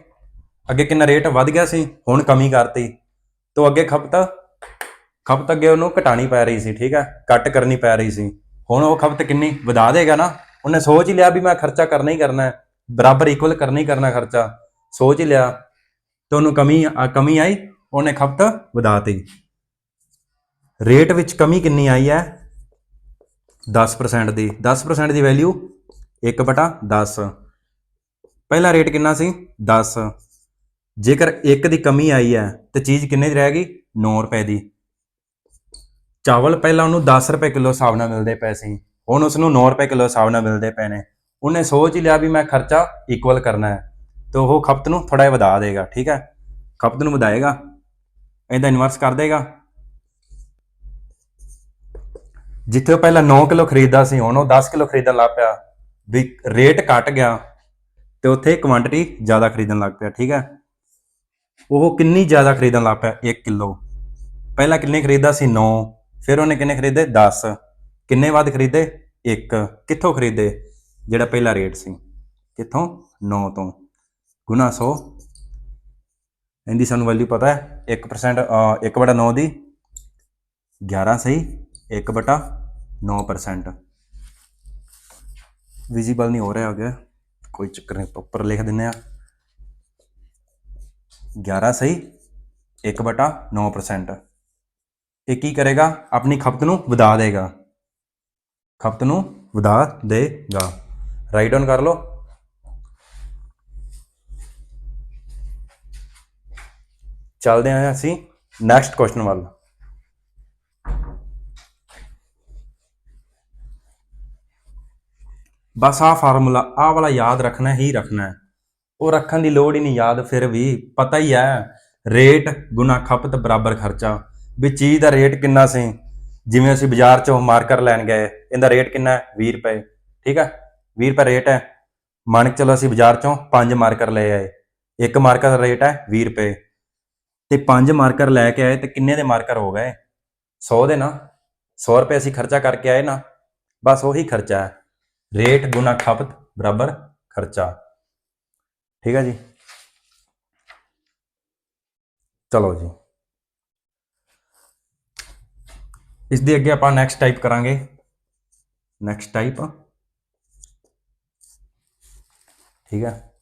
ਅੱਗੇ ਕਿੰਨਾ ਰੇਟ ਵੱਧ ਗਿਆ ਸੀ, ਹੁਣ ਕਮੀ ਕਰਤੀ। ਤੋਂ ਅੱਗੇ ਖਪਤ ਖਪਤ ਅੱਗੇ ਉਹਨੂੰ ਘਟਾਣੀ ਪੈ ਰਹੀ ਸੀ, ਠੀਕ ਹੈ ਕੱਟ ਕਰਨੀ ਪੈ ਰਹੀ ਸੀ। ਹੁਣ ਉਹ ਖਪਤ ਕਿੰਨੀ ਵਧਾ ਦੇਗਾ ਨਾ, ਉਹਨੇ ਸੋਚ ਹੀ ਲਿਆ ਵੀ ਮੈਂ ਖਰਚਾ ਕਰਨਾ ਹੀ ਕਰਨਾ ਹੈ, ਬਰਾਬਰ ਇਕੁਅਲ ਕਰਨਾ ਹੀ ਕਰਨਾ ਖਰਚਾ। ਸੋਚ ਹੀ ਲਿਆ, ਤੇ ਉਹਨੂੰ ਕਮੀ ਕਮੀ ਆਈ, ਉਹਨੇ ਖਪਤ ਵਧਾਤੀ। ਰੇਟ ਵਿੱਚ ਕਮੀ ਕਿੰਨੀ ਆਈ ਹੈ? 10% ਦੀ। 10% ਦੀ ਵੈਲਿਊ 1/10 ਪਹਿਲਾ ਰੇਟ ਕਿੰਨਾ ਸੀ? 10 ਜੇਕਰ ਇੱਕ ਦੀ ਕਮੀ ਆਈ ਹੈ, ਤੇ ਚੀਜ਼ ਕਿੰਨੇ ਦੀ ਰਹੇਗੀ 9 ਰੁਪਏ ਦੀ। ਚਾਵਲ ਪਹਿਲਾਂ ਉਹਨੂੰ 10 ਰੁਪਏ ਕਿਲੋ ਹਿਸਾਬ ਨਾਲ ਮਿਲਦੇ ਪਏ ਸੀ। ਹੁਣ ਉਸ ਨੂੰ 9 ਰੁਪਏ ਕਿਲੋ ਹਿਸਾਬ ਨਾਲ ਮਿਲਦੇ ਪਏ ਨੇ। ਉਹਨੇ ਸੋਚ ਹੀ ਲਿਆ ਵੀ ਮੈਂ ਖਰਚਾ ਇਕੁਅਲ ਕਰਨਾ ਹੈ। ਤੇ ਉਹ ਖਪਤ ਨੂੰ ਥੋੜਾ ਜਿਹਾ ਵਧਾ ਦੇਗਾ, ਠੀਕ ਹੈ? ਖਪਤ ਨੂੰ ਵਧਾਏਗਾ। ਇਹਦਾ ਇਨਵਰਸ ਕਰ ਦੇਗਾ। ਜਿੱਥੇ ਉਹ ਪਹਿਲਾਂ 9 ਕਿਲੋ ਖਰੀਦਦਾ ਸੀ, ਹੁਣ ਉਹ 10 ਕਿਲੋ ਖਰੀਦਣ ਲੱਗ ਪਿਆ। ਵੀ ਰੇਟ ਘਟ ਗਿਆ, ਤੇ ਉੱਥੇ ਕੁਆਂਟੀਟੀ ਜ਼ਿਆਦਾ ਖਰੀਦਣ ਲੱਗ ਪਿਆ, ਠੀਕ ਹੈ? ਉਹ ਕਿੰਨੀ ਜ਼ਿਆਦਾ ਖਰੀਦਣ ਲੱਗ ਪਿਆ? 1 ਕਿਲੋ। ਪਹਿਲਾਂ ਕਿੰਨੇ ਖਰੀਦਾ ਸੀ? 9 ਫਿਰ ਉਹਨੇ ਕਿੰਨੇ ਖਰੀਦੇ? 10 ਕਿੰਨੇ ਵੱਧ ਖਰੀਦੇ? 1 ਕਿੱਥੋਂ ਖਰੀਦੇ? ਜਿਹੜਾ ਪਹਿਲਾ ਰੇਟ ਸੀ। ਕਿੱਥੋਂ? 9 ਤੋਂ। ਗੁਣਾ 100 ਇਹਦੀ ਸਾਨੂੰ ਵੈਲਿਊ ਪਤਾ ਹੈ। 1% 1 ਬਟਾ 9 ਦੀ। 11 ਸਹੀ। 1 ਬਟਾ 9% ਵਿਜ਼ੀਬਲ ਨਹੀਂ ਹੋ ਰਿਹਾ ਹੋ ਗਿਆ ਕੋਈ ਚੱਕਰ ਨਹੀਂ। ਉੱਪਰ ਲਿਖ ਦਿੰਨੇ ਆ। 11 ਸਹੀ 1 ਬਟਾ 9% ਇਹ ਕੀ ਕਰੇਗਾ? ਆਪਣੀ ਖਪਤ ਨੂੰ ਵਧਾ ਦੇਗਾ। ਖਪਤ ਨੂੰ ਵਧਾ ਦੇਗਾ। ਰਾਈਟ ਡਾਊਨ ਕਰ ਲਓ। ਚੱਲਦੇ ਹਾਂ ਅਸੀਂ ਨੈਕਸਟ ਕੁਐਸਚਨ ਵੱਲ। ਬਸ ਆਹ ਫਾਰਮੂਲਾ ਆਹ ਵਾਲਾ ਯਾਦ ਰੱਖਣਾ, ਹੀ ਰੱਖਣਾ। ਹੈ ਉਹ ਰੱਖਣ ਦੀ ਲੋੜ ਹੀ ਨਹੀਂ, ਯਾਦ ਫਿਰ ਵੀ। ਪਤਾ ਹੀ ਹੈ, ਰੇਟ ਗੁਣਾ ਖਪਤ ਬਰਾਬਰ ਖਰਚਾ। ਵੀ ਚੀਜ਼ ਦਾ ਰੇਟ ਕਿੰਨਾ ਸੀ? ਜਿਵੇਂ ਅਸੀਂ ਬਾਜ਼ਾਰ ਚੋਂ ਮਾਰਕਰ ਲੈਣ ਗਏ, ਇਹਦਾ ਰੇਟ ਕਿੰਨਾ ਹੈ? 20 ਰੁਪਏ। ਠੀਕ ਹੈ? 20 ਰੁਪਏ ਰੇਟ ਹੈ। ਮੰਨ ਕੇ ਚਲੋ ਅਸੀਂ ਬਾਜ਼ਾਰ ਚੋਂ ਪੰਜ ਮਾਰਕਰ ਲੈ ਆਏ। ਇੱਕ ਮਾਰਕਰ ਦਾ ਰੇਟ ਹੈ 20 ਰੁਪਏ। ਤੇ ਪੰਜ ਮਾਰਕਰ ਲੈ ਕੇ ਆਏ ਤੇ ਕਿੰਨੇ ਦੇ ਮਾਰਕਰ ਹੋ ਗਏ? 100 ਦੇ ਨਾ। 100 ਰੁਪਏ ਅਸੀਂ ਖਰਚਾ ਕਰਕੇ ਆਏ ਨਾ। ਬਸ ਉਹੀ ਖਰਚਾ ਹੈ। ਰੇਟ ਗੁਣਾ ਖਪਤ ਬਰਾਬਰ ਖਰਚਾ। ਠੀਕ ਹੈ ਜੀ? ਚਲੋ ਜੀ। ਇਸ ਦੇ ਅੱਗੇ ਆਪਾਂ ਨੈਕਸਟ ਟਾਈਪ ਕਰਾਂਗੇ। ਨੈਕਸਟ ਟਾਈਪ ਠੀਕ ਹੈ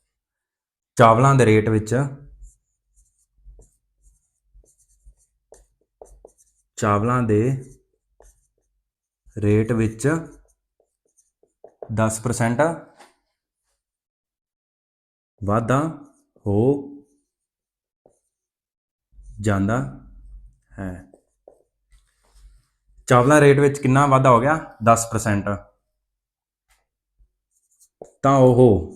ਚਾਵਲਾਂ ਦੇ ਰੇਟ ਵਿੱਚ। ਚਾਵਲਾਂ ਦੇ ਰੇਟ ਵਿੱਚ 10% ਵਾਧਾ ਹੋ ਜਾਂਦਾ ਹੈ। ਚਾਵਲਾਂ ਰੇਟ ਵਿੱਚ ਕਿੰਨਾ ਵਾਧਾ ਹੋ ਗਿਆ? 10% ਤਾਂ ਉਹ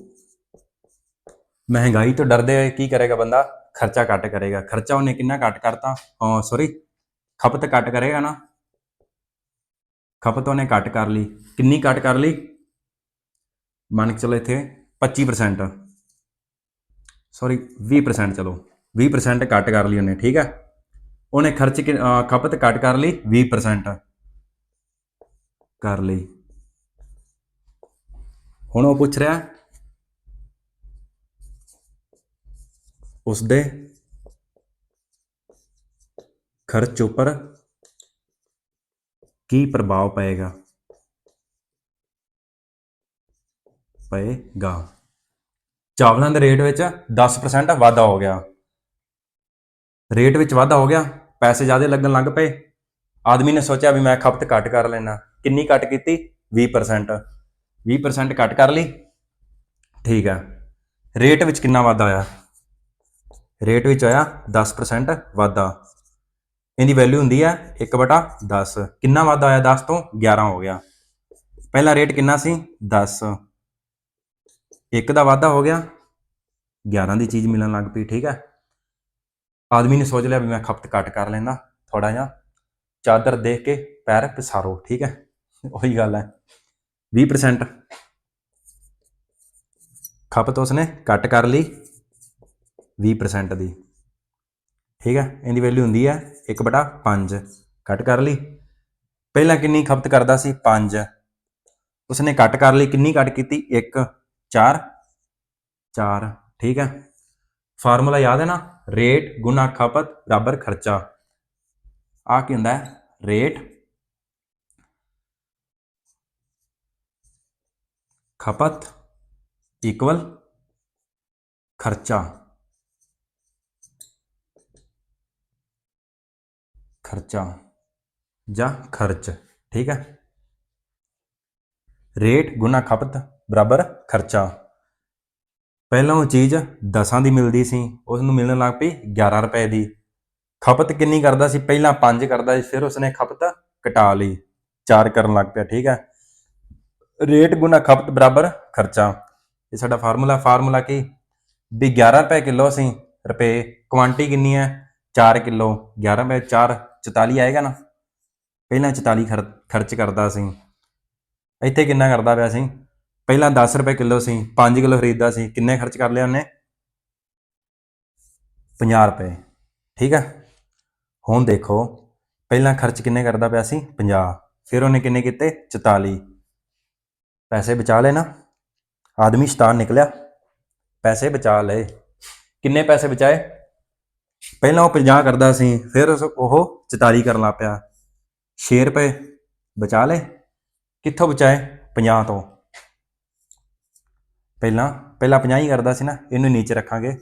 ਮਹਿੰਗਾਈ ਤੋਂ ਡਰਦੇ ਹੋਏ ਕੀ ਕਰੇਗਾ ਬੰਦਾ? ਖਰਚਾ ਘੱਟ ਕਰੇਗਾ। ਖਰਚਾ ਉਹਨੇ ਕਿੰਨਾ ਘੱਟ ਕਰਤਾ? ਹਾਂ ਸੌਰੀ ਖਪਤ ਘੱਟ ਕਰੇਗਾ ਨਾ। ਖਪਤ ਉਹਨੇ ਘੱਟ ਕਰ ਲਈ। ਕਿੰਨੀ ਘੱਟ ਕਰ ਲਈ? ਮੰਨ ਕੇ ਚਲੋ ਇੱਥੇ 25% ਸੌਰੀ 20% ਚਲੋ। 20% ਕੱਟ ਕਰ ਲਈ ਉਹਨੇ, ਠੀਕ ਹੈ? ਉਹਨੇ ਖਰਚ ਕਿ- ਖਪਤ ਕੱਟ ਕਰ ਲਈ 20% ਕਰ ਲਈ। ਹੁਣ ਉਹ ਪੁੱਛ ਰਿਹਾ ਉਸ ਦੇ ਖਰਚ ਉੱਪਰ ਕੀ ਪ੍ਰਭਾਵ ਪਏਗਾ? ਪਏਗਾ। ਚਾਵਲਾਂ ਦੇ ਰੇਟ ਵਿੱਚ 10% ਵਾਧਾ ਹੋ ਗਿਆ। ਰੇਟ ਵਿੱਚ ਵਾਧਾ ਹੋ ਗਿਆ, ਪੈਸੇ ਜ਼ਿਆਦਾ ਲੱਗਣ ਲੱਗ ਪਏ। ਆਦਮੀ ਨੇ ਸੋਚਿਆ ਵੀ ਮੈਂ ਖਪਤ ਘੱਟ ਕਰ ਲੈਣਾ ਕਿੰਨੀ ਘੱਟ ਕੀਤੀ? 20% 20% ਘੱਟ ਕਰ ਲਈ। ਠੀਕ ਹੈ। ਰੇਟ ਵਿੱਚ ਕਿੰਨਾ ਵਾਧਾ ਆਇਆ ਰੇਟ ਵਿੱਚ ਆਇਆ 10% ਵਾਧਾ। ਇਹਦੀ ਵੈਲਿਊ ਹੁੰਦੀ ਹੈ 1/10 ਕਿੰਨਾ ਵਾਧਾ ਆਇਆ 10 ਤੋਂ? 11 ਹੋ ਗਿਆ। ਪਹਿਲਾ ਰੇਟ ਕਿੰਨਾ ਸੀ? 10 1 ਦਾ ਵਾਧਾ ਹੋ ਗਿਆ। 11 ਦੀ ਚੀਜ਼ ਮਿਲਣ ਲੱਗ ਪਈ, ਠੀਕ ਹੈ? ਆਦਮੀ ਨੇ ਸੋਚ ਲਿਆ ਵੀ ਮੈਂ ਖਪਤ ਘੱਟ ਕਰ ਲੈਂਦਾ ਥੋੜਾ ਜਿਹਾ। ਚਾਦਰ ਦੇਖ ਕੇ ਪੈਰ ਪਸਾਰੋ, ਠੀਕ ਹੈ? ਉਹੀ ਗੱਲ ਹੈ। 20% ਖਪਤ ਉਸਨੇ ਘੱਟ ਕਰ ਲਈ 20% ਦੀ। ਠੀਕ ਹੈ? ਇਹਦੀ ਵੈਲਿਊ ਹੁੰਦੀ ਹੈ 1/5 ਘੱਟ ਕਰ ਲਈ। ਪਹਿਲਾਂ ਕਿੰਨੀ ਖਪਤ ਕਰਦਾ ਸੀ? 5 ਉਸਨੇ ਘੱਟ ਕਰ ਲਈ, ਕਿੰਨੀ ਘੱਟ ਕੀਤੀ? 1 4 4 ਠੀਕ ਹੈ ਫਾਰਮੂਲਾ ਯਾਦ ਹੈ ਨਾ ਰੇਟ ਗੁਣਾ ਖਪਤ ਬਰਾਬਰ ਖਰਚਾ ਆ ਕੀ ਹੁੰਦਾ ਹੈ ਰੇਟ ਖਪਤ ਇਕੁਅਲ ਖਰਚਾ ਖਰਚਾ ਜਾਂ ਖਰਚ ਠੀਕ ਹੈ ਰੇਟ ਗੁਣਾ ਖਪਤ ਬਰਾਬਰ ਖਰਚਾ ਪਹਿਲਾਂ ਉਹ ਚੀਜ਼ 10 ਦੀ ਮਿਲਦੀ ਸੀ ਉਸ ਨੂੰ ਮਿਲਣ ਲੱਗ ਪਈ 11 ਰੁਪਏ ਦੀ। ਖਪਤ ਕਿੰਨੀ ਕਰਦਾ ਸੀ? ਪਹਿਲਾਂ 5 ਕਰਦਾ ਸੀ, ਫਿਰ ਉਸਨੇ ਖਪਤ ਘਟਾ ਲਈ 4 ਕਰਨ ਲੱਗ ਪਿਆ, ਠੀਕ ਹੈ। ਰੇਟ ਗੁਣਾ ਖਪਤ ਬਰਾਬਰ ਖਰਚਾ। ਇਹ ਸਾਡਾ ਫਾਰਮੂਲਾ ਫਾਰਮੂਲਾ ਕੀ? ਵੀ 11 ਰੁਪਏ ਕਿਲੋ ਸੀ ਰੁਪਏ ਕੁਆਂਟੀ ਕਿੰਨੀ ਹੈ? 4 ਕਿਲੋ 11 ਰੁਪਏ 4 44 ਆਏਗਾ ਨਾ? ਪਹਿਲਾਂ 44 ਖਰ- ਖਰਚ ਕਰਦਾ ਸੀ। ਇੱਥੇ ਕਿੰਨਾ ਕਰਦਾ ਪਿਆ ਸੀ? ਪਹਿਲਾਂ 10 ਰੁਪਏ ਕਿਲੋ ਸੀ 5 ਕਿਲੋ ਖਰੀਦਦਾ ਸੀ, ਕਿੰਨੇ ਖਰਚ ਕਰ ਲਿਆ ਉਹਨੇ? 50 ਰੁਪਏ, ਠੀਕ ਹੈ ਹੁਣ ਦੇਖੋ, ਪਹਿਲਾਂ ਖਰਚ ਕਿੰਨੇ ਕਰਦਾ ਪਿਆ ਸੀ? 50 ਫਿਰ ਉਹਨੇ ਕਿੰਨੇ ਕੀਤੇ? 44 ਪੈਸੇ ਬਚਾ ਲਏ ਨਾ। ਆਦਮੀ ਸ਼ੈਤਾਨ ਨਿਕਲਿਆ। ਪੈਸੇ ਬਚਾ ਲਏ। ਕਿੰਨੇ ਪੈਸੇ ਬਚਾਏ? ਪਹਿਲਾਂ ਉਹ 50 ਕਰਦਾ ਸੀ, ਫਿਰ ਉਹ 44 ਕਰਨ ਲੱਗ ਪਿਆ। 6 ਰੁਪਏ ਬਚਾ ਲਏ। ਕਿੱਥੋਂ ਬਚਾਏ? 50 ਤੋਂ। ਪਹਿਲਾਂ ਪਹਿਲਾਂ 50 ਹੀ ਕਰਦਾ ਸੀ ਨਾ, ਇਹਨੂੰ ਨੀਚੇ ਰੱਖਾਂਗੇ।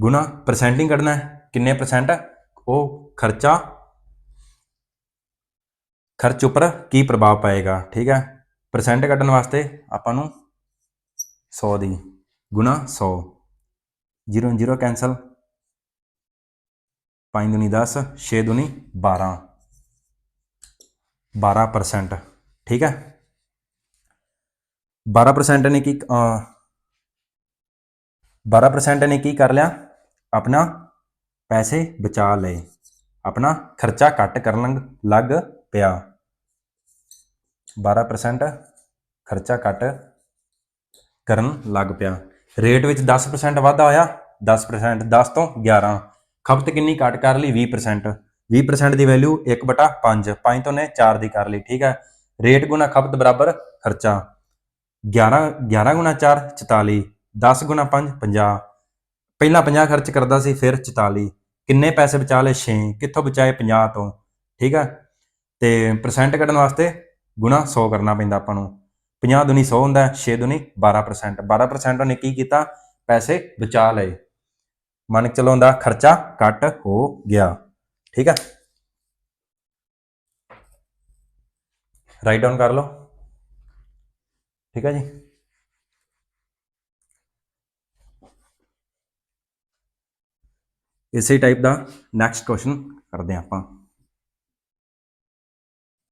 ਗੁਣਾ ਪਰਸੈਂਟਿੰਗ ਕੱਢਣਾ ਹੈ। ਕਿੰਨੇ ਪਰਸੈਂਟ ਉਹ ਖਰਚਾ, ਖਰਚ ਉੱਪਰ ਕੀ ਪ੍ਰਭਾਵ ਪਾਏਗਾ, ਠੀਕ ਹੈ? ਪਰਸੈਂਟ ਕੱਢਣ ਵਾਸਤੇ ਆਪਾਂ ਨੂੰ 100 ਦੀ, ਗੁਣਾ 100 0 0 ਕੈਨਸਲ 5 ਦੁਨੀ 10 6 ਦੁਨੀ 12 12% ਠੀਕ ਹੈ? 12% ਨੇ ਕੀ ਅਹ, 12% ਨੇ ਕੀ ਕਰ ਲਿਆ? ਆਪਣਾ ਪੈਸੇ ਬਚਾ ਲਏ। ਆਪਣਾ ਖਰਚਾ ਘੱਟ ਕਰਨ ਲੱਗ- ਲੱਗ ਪਿਆ। 12% ਖਰਚਾ ਘੱਟ ਕਰਨ ਲੱਗ ਪਿਆ। ਰੇਟ ਵਿੱਚ 10% ਵਾਧਾ ਹੋਇਆ 10% 10 ਤੋਂ 11 ਖਪਤ ਕਿੰਨੀ ਘੱਟ ਕਰ ਲਈ? 20% 20% ਦੀ ਵੈਲਿਊ 1/5 5 ਤੋਂ ਨੇ 4 ਦੀ ਕਰ ਲਈ। ਠੀਕ ਹੈ। ਰੇਟ ਗੁਣਾ ਖਪਤ ਬਰਾਬਰ ਖਰਚਾ। 11 11 ਗੁਣਾ 4 44 10 ਗੁਣਾ 5 50 ਪਹਿਲਾਂ 50 ਖਰਚ ਕਰਦਾ ਸੀ, ਫਿਰ 44 ਕਿੰਨੇ ਪੈਸੇ ਬਚਾ ਲਏ? 6 ਕਿੱਥੋਂ ਬਚਾਏ? 50 ਤੋਂ। ਠੀਕ ਆ? ਤੇ ਪਰਸੈਂਟ ਕੱਢਣ ਵਾਸਤੇ ਗੁਣਾ 100 ਕਰਨਾ ਪੈਂਦਾ ਆਪਾਂ ਨੂੰ। 50 ਦੁਨੀ 100 ਹੁੰਦਾ 6 ਦੁਨੀ 12% 12% ਉਹਨੇ ਕੀ ਕੀਤਾ? ਪੈਸੇ ਬਚਾ ਲਏ। ਮੰਨ ਕੇ ਚਲੋ ਉਹਦਾ ਖਰਚਾ ਘੱਟ ਹੋ ਗਿਆ। ਠੀਕ ਹੈ ਰਾਈਟ ਡਾਊਨ ਕਰ ਲਓ। ਠੀਕ ਹੈ ਜੀ। ਇਸੇ ਟਾਈਪ ਦਾ ਨੈਕਸਟ ਕੁਐਸਚਨ ਕਰਦੇ ਹਾਂ ਆਪਾਂ।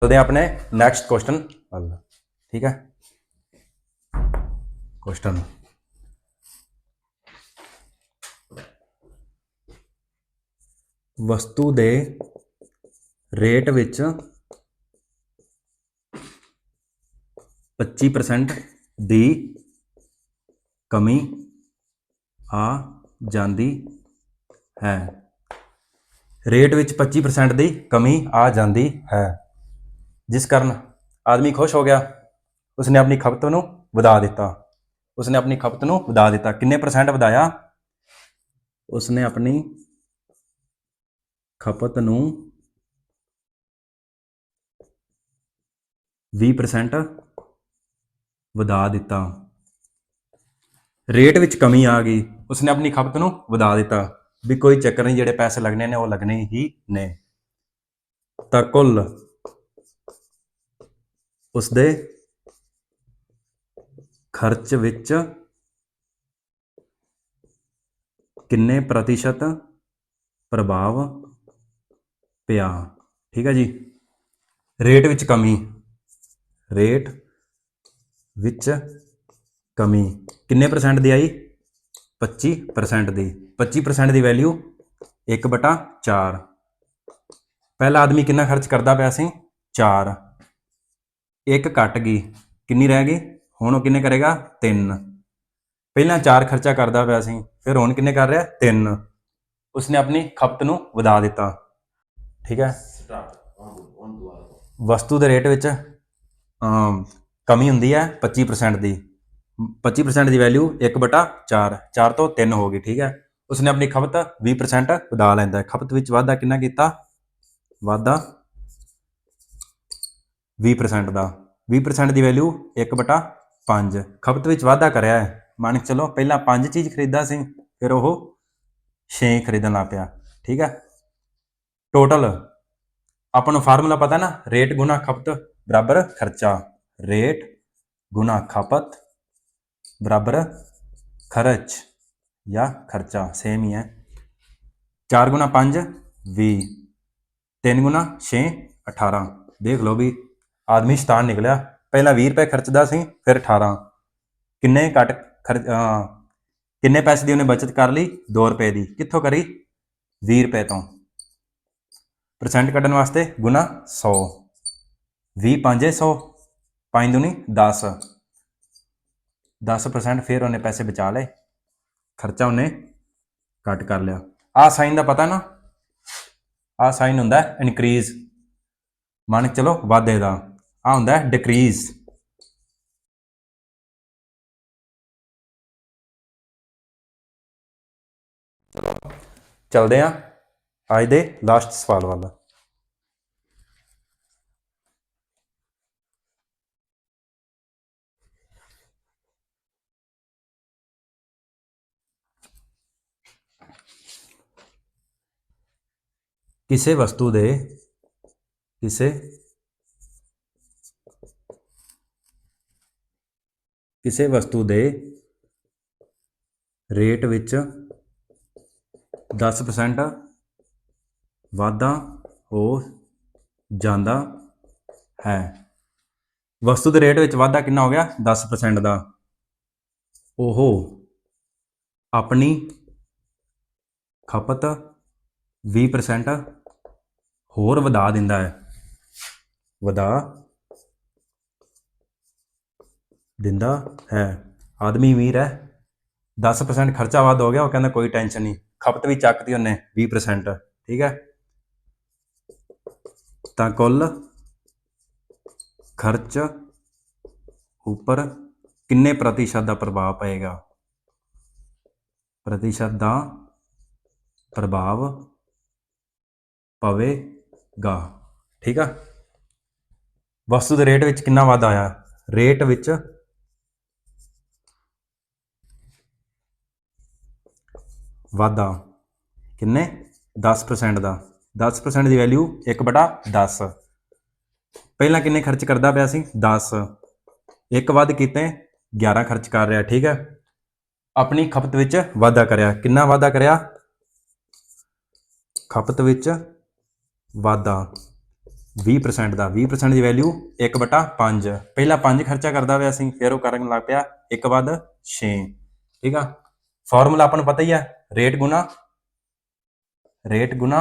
ਉਹਦੇ ਆਪਣੇ ਨੈਕਸਟ ਕੁਐਸਚਨ ਵੱਲ। ਠੀਕ ਹੈ ਕੁਐਸਚਨ ਵਸਤੂ ਦੇ ਰੇਟ ਵਿੱਚ 25% ਦੀ ਕਮੀ ਆ ਜਾਂਦੀ ਹੈ। ਰੇਟ ਵਿੱਚ 25% ਦੀ ਕਮੀ ਆ ਜਾਂਦੀ ਹੈ। ਜਿਸ ਕਾਰਨ ਆਦਮੀ ਖੁਸ਼ ਹੋ ਗਿਆ, ਉਸਨੇ ਆਪਣੀ ਖਪਤ ਨੂੰ ਵਧਾ ਦਿੱਤਾ। ਉਸਨੇ ਆਪਣੀ ਖਪਤ ਨੂੰ ਵਧਾ ਦਿੱਤਾ। ਕਿੰਨੇ ਪਰਸੈਂਟ ਵਧਾਇਆ? ਉਸਨੇ ਆਪਣੀ ਖਪਤ ਨੂੰ 20% ਵਧਾ ਦਿੱਤਾ। ਰੇਟ ਵਿੱਚ ਕਮੀ ਆ ਗਈ। ਉਸਨੇ ਆਪਣੀ ਖਪਤ ਨੂੰ ਵਧਾ ਦਿੱਤਾ। ਵੀ ਕੋਈ ਚੱਕਰ ਨਹੀਂ, ਜਿਹੜੇ ਪੈਸੇ ਲੱਗਣੇ ਨੇ, ਉਹ ਲੱਗਣੇ ਹੀ ਨੇ। ਤਾਂ ਕੁੱਲ ਉਸਦੇ ਖਰਚ ਵਿੱਚ ਕਿੰਨੇ ਪ੍ਰਤੀਸ਼ਤ ਪ੍ਰਭਾਵ ਪਿਆ? ਠੀਕ ਹੈ ਜੀ। ਰੇਟ ਵਿੱਚ ਕਮੀ। ਰੇਟ ਵਿੱਚ ਕਮੀ। ਕਿੰਨੇ ਪਰਸੈਂਟ ਦੀ ਆਈ? 25% ਦੀ। 25% ਦੀ ਵੈਲਿਊ 1/4 ਪਹਿਲਾ ਆਦਮੀ ਕਿੰਨਾ ਖਰਚ ਕਰਦਾ ਪਿਆ ਸੀ? 4 ਇੱਕ ਘਟ ਗਈ। ਕਿੰਨੀ ਰਹਿ ਗਈ? ਹੁਣ ਉਹ ਕਿੰਨੇ ਕਰੇਗਾ? 3 ਪਹਿਲਾਂ 4 ਖਰਚਾ ਕਰਦਾ ਪਿਆ ਸੀ ਫਿਰ ਹੁਣ ਕਿੰਨੇ ਕਰ ਰਿਹਾ? 3 ਉਸਨੇ ਆਪਣੀ ਖਪਤ ਨੂੰ ਵਧਾ ਦਿੱਤਾ। ਠੀਕ ਹੈ? ਵਸਤੂ ਦੇ ਰੇਟ ਵਿੱਚ ਕਮੀ ਹੁੰਦੀ ਹੈ 25% ਦੀ। 25% ਦੀ ਵੈਲਿਊ 1/4 4 ਤੋਂ 3 ਹੋ ਗਈ, ਠੀਕ ਹੈ? ਉਸਨੇ ਆਪਣੀ ਖਪਤ 20% ਵਧਾ ਲੈਂਦਾ ਹੈ। ਖਪਤ ਵਿੱਚ ਵਾਧਾ ਕਿੰਨਾ ਕੀਤਾ? ਵਾਧਾ 20% ਦਾ। 20% ਦੀ ਵੈਲਿਊ 1/5 ਖਪਤ ਵਿੱਚ ਵਾਧਾ ਕਰਿਆ ਹੈ। ਮੰਨ ਕੇ ਚਲੋ, ਪਹਿਲਾਂ 5 ਚੀਜ਼ ਖਰੀਦਾ ਸੀ, ਫਿਰ ਉਹ 6 ਖਰੀਦਣ ਲੱਗ ਪਿਆ, ਠੀਕ ਹੈ? ਟੋਟਲ ਆਪਾਂ ਨੂੰ ਫਾਰਮੂਲਾ ਪਤਾ ਨਾ ਰੇਟ ਗੁਣਾ ਖਪਤ, ਬਰਾਬਰ ਖਰਚਾ। ਰੇਟ, ਗੁਣਾ ਖਪਤ, ਬਰਾਬਰ, ਖਰਚ ਜਾਂ ਖਰਚਾ ਸੇਮ ਹੀ ਹੈ। ਚਾਰ ਗੁਣਾ 5 20 3 ਗੁਣਾ 6 18 ਦੇਖ ਲਓ ਵੀ ਆਦਮੀ ਸ਼ਤਾਨ ਨਿਕਲਿਆ। ਪਹਿਲਾਂ 20 ਰੁਪਏ ਖਰਚਦਾ ਸੀ, ਫਿਰ 18 ਕਿੰਨੇ ਘੱਟ ਖਰਚ ਕਿੰਨੇ ਪੈਸੇ ਦੀ ਉਹਨੇ ਬਚਤ ਕਰ ਲਈ? 2 ਰੁਪਏ ਦੀ। ਕਿੱਥੋਂ ਕਰੀ? 20 ਰੁਪਏ ਤੋਂ। ਪਰਸੈਂਟ ਕੱਢਣ ਵਾਸਤੇ ਗੁਣਾ 100 20 5 100 5 ਦੁਨੀ 10 10% ਫਿਰ ਉਹਨੇ ਪੈਸੇ ਬਚਾ ਲਏ। ਖਰਚਾ ਉਹਨੇ ਘੱਟ ਕਰ ਲਿਆ। ਆ ਸਾਈਨ ਦਾ ਪਤਾ ਨਾ? ਆ ਸਾਈਨ ਹੁੰਦਾ ਇਨਕਰੀਜ਼ ਮੰਨ ਕੇ ਚਲੋ ਵਾਧੇ ਦਾ। ਆ ਹੁੰਦਾ ਡਿਕਰੀਜ਼ ਚਲੋ, ਚਲਦੇ ਆ ਅੱਜ ਦੇ ਲਾਸਟ ਸਵਾਲ ਵੱਲ। ਕਿਸੇ ਵਸਤੂ ਦੇ ਕਿਸੇ ਕਿਸੇ ਵਸਤੂ ਦੇ ਰੇਟ ਵਿੱਚ 10% ਵਾਧਾ ਹੋ ਜਾਂਦਾ ਹੈ। ਵਸਤੂ ਦੇ ਰੇਟ ਵਿੱਚ ਵਾਧਾ ਕਿੰਨਾ ਹੋ ਗਿਆ? 10% ਦਾ। ਉਹ ਆਪਣੀ ਖਪਤ 20% ਹੋਰ ਵਧਾ ਦਿੰਦਾ ਹੈ। ਵਧਾ ਦਿੰਦਾ ਹੈ। ਆਦਮੀ ਅਮੀਰ ਹੈ। 10% ਖਰਚਾ ਵੱਧ ਹੋ ਗਿਆ। ਉਹ ਕਹਿੰਦਾ ਕੋਈ ਟੈਨਸ਼ਨ ਨਹੀਂ। ਖਪਤ ਵੀ ਚੱਕਦੀ ਉਹਨੇ 20% ਠੀਕ ਹੈ। ਤਾਂ ਕੁੱਲ ਖਰਚ ਉੱਪਰ ਕਿੰਨੇ ਪ੍ਰਤੀਸ਼ਤ ਦਾ ਪ੍ਰਭਾਵ ਪਏਗਾ? ਪ੍ਰਤੀਸ਼ਤ ਦਾ ਪ੍ਰਭਾਵ ਪਵੇ ਪਵੇਗਾ ਠੀਕ ਆ? ਵਸਤੂ ਦੇ ਰੇਟ ਵਿੱਚ ਕਿੰਨਾ ਵਾਧਾ ਆਇਆ? ਰੇਟ ਵਿੱਚ ਵਾਧਾ। ਕਿੰਨੇ? 10% ਦਾ। 10% ਦੀ ਵੈਲਿਊ 1/10 ਪਹਿਲਾਂ ਕਿੰਨੇ ਖਰਚ ਕਰਦਾ ਪਿਆ ਸੀ? 10 ਇੱਕ ਵੱਧ ਕੀਤੇ 11 ਖਰਚ ਕਰ ਰਿਹਾ, ਠੀਕ ਹੈ ਆਪਣੀ ਖਪਤ ਵਿੱਚ ਵਾਧਾ ਕਰਿਆ। ਕਿੰਨਾ ਵਾਧਾ ਕਰਿਆ? ਖਪਤ ਵਿੱਚ ਵਾਧਾ। 20% ਦਾ। 20% ਦੀ ਵੈਲਿਊ 1/5 ਪਹਿਲਾਂ 5 ਖਰਚਾ ਕਰਦਾ ਹੋਇਆ ਸੀ, ਫਿਰ ਉਹ ਕਰਨ ਲੱਗ ਪਿਆ 1 ਵੱਧ 6 ਠੀਕ ਆ? ਫਾਰਮੂਲਾ ਆਪਾਂ ਨੂੰ ਪਤਾ ਹੀ ਹੈ ਰੇਟ ਗੁਣਾ ਰੇਟ ਗੁਣਾ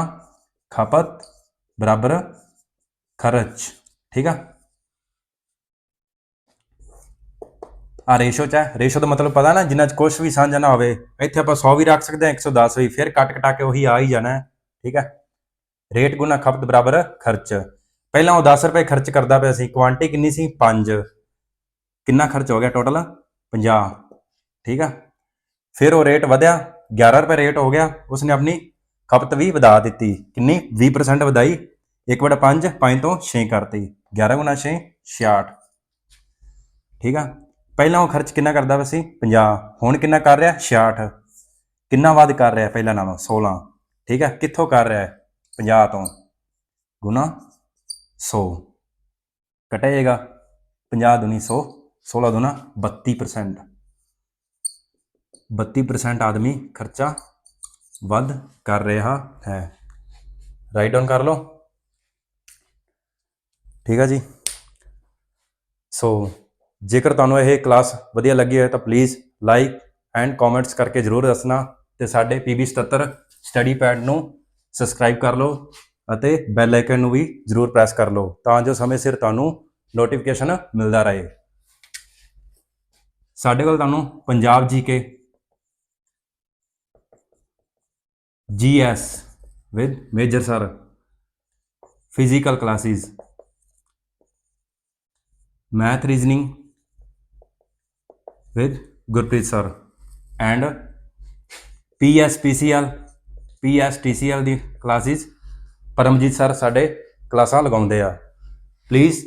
ਖਪਤ ਬਰਾਬਰ ਖਰਚ। ਠੀਕ ਆ? ਆ ਰੇਸ਼ੋ ਚ ਹੈ ਰੇਸ਼ੋ ਦਾ ਮਤਲਬ ਪਤਾ ਨਾ, ਜਿੰਨਾ ਚ ਕੁਝ ਵੀ ਸਾਂਝਾ ਨਾ ਹੋਵੇ, ਇੱਥੇ ਆਪਾਂ 100 ਵੀ ਰੱਖ ਸਕਦੇ ਹਾਂ 110 ਵੀ, ਫਿਰ ਕੱਟ ਕਟਾ ਕੇ ਉਹੀ ਆ ਹੀ ਜਾਣਾ। ਠੀਕ ਹੈ ਰੇਟ ਗੁਣਾ ਖਪਤ ਬਰਾਬਰ ਖਰਚ। ਪਹਿਲਾਂ ਉਹ 10 ਰੁਪਏ ਖਰਚ ਕਰਦਾ ਪਿਆ ਸੀ ਕੁਆਂਟੀ ਕਿੰਨੀ ਸੀ? 5 ਕਿੰਨਾ ਖਰਚ ਹੋ ਗਿਆ ਟੋਟਲ 50 ਠੀਕ ਆ? ਫਿਰ ਉਹ ਰੇਟ ਵਧਿਆ 11 ਰੁਪਏ ਰੇਟ ਹੋ ਗਿਆ, ਉਸਨੇ ਆਪਣੀ ਖਪਤ ਵੀ ਵਧਾ ਦਿੱਤੀ। ਕਿੰਨੀ? 20% ਵਧਾਈ। 1/5 5 ਤੋਂ 6 ਕਰਤੀ। 11 ਗੁਣਾ 6 66 ਠੀਕ ਆ? ਪਹਿਲਾਂ ਉਹ ਖਰਚ ਕਿੰਨਾ ਕਰਦਾ ਪਿਆ ਸੀ? 50 ਹੁਣ ਕਿੰਨਾ ਕਰ ਰਿਹਾ? 66 ਕਿੰਨਾ ਵੱਧ ਕਰ ਰਿਹਾ? ਪਹਿਲਾਂ ਨਾਲੋਂ 16 ਠੀਕ ਆ? ਕਿੱਥੋਂ ਕਰ ਰਿਹਾ? 50 ਤੋਂ ਗੁਣਾ 100 ਕਟੇਗਾ 50 ਦੁਨੀ 100 16 ਦੁਨਾ 32% 32% ਆਦਮੀ ਖਰਚਾ ਵੱਧ ਕਰ ਰਿਹਾ ਹੈ। ਰਾਈਟ ਡਾਊਨ ਕਰ ਲਓ। ਠੀਕ ਹੈ ਜੀ। ਸੋ ਜੇਕਰ ਤੁਹਾਨੂੰ ਇਹ ਕਲਾਸ ਵਧੀਆ ਲੱਗੀ ਹੋਵੇ ਤਾਂ ਪਲੀਜ਼ ਲਾਈਕ ਐਂਡ ਕਮੈਂਟਸ ਕਰਕੇ ਜਰੂਰ ਦੱਸਣਾ ਤੇ ਸਾਡੇ PB77 ਸਟੱਡੀ ਪੈਡ ਨੂੰ ਸਬਸਕ੍ਰਾਈਬ ਕਰ ਲਓ ਅਤੇ ਬੈਲ ਆਈਕਨ ਨੂੰ ਵੀ ਜਰੂਰ ਪ੍ਰੈਸ ਕਰ ਲਓ ਤਾਂ ਜੋ ਸਮੇਂ ਸਿਰ ਤੁਹਾਨੂੰ ਨੋਟੀਫਿਕੇਸ਼ਨ ਮਿਲਦਾ ਰਹੇ। ਸਾਡੇ ਕੋਲ ਤੁਹਾਨੂੰ Punjab GK GS with Major Sir physical classes math reasoning with Gurpreet Sir and PS PCL PS TCL ਦੀ ਕਲਾਸਿਸ। ਪਰਮਜੀਤ ਸਰ ਸਾਡੇ ਕਲਾਸਾਂ ਲਗਾਉਂਦੇ ਆ। ਪਲੀਜ਼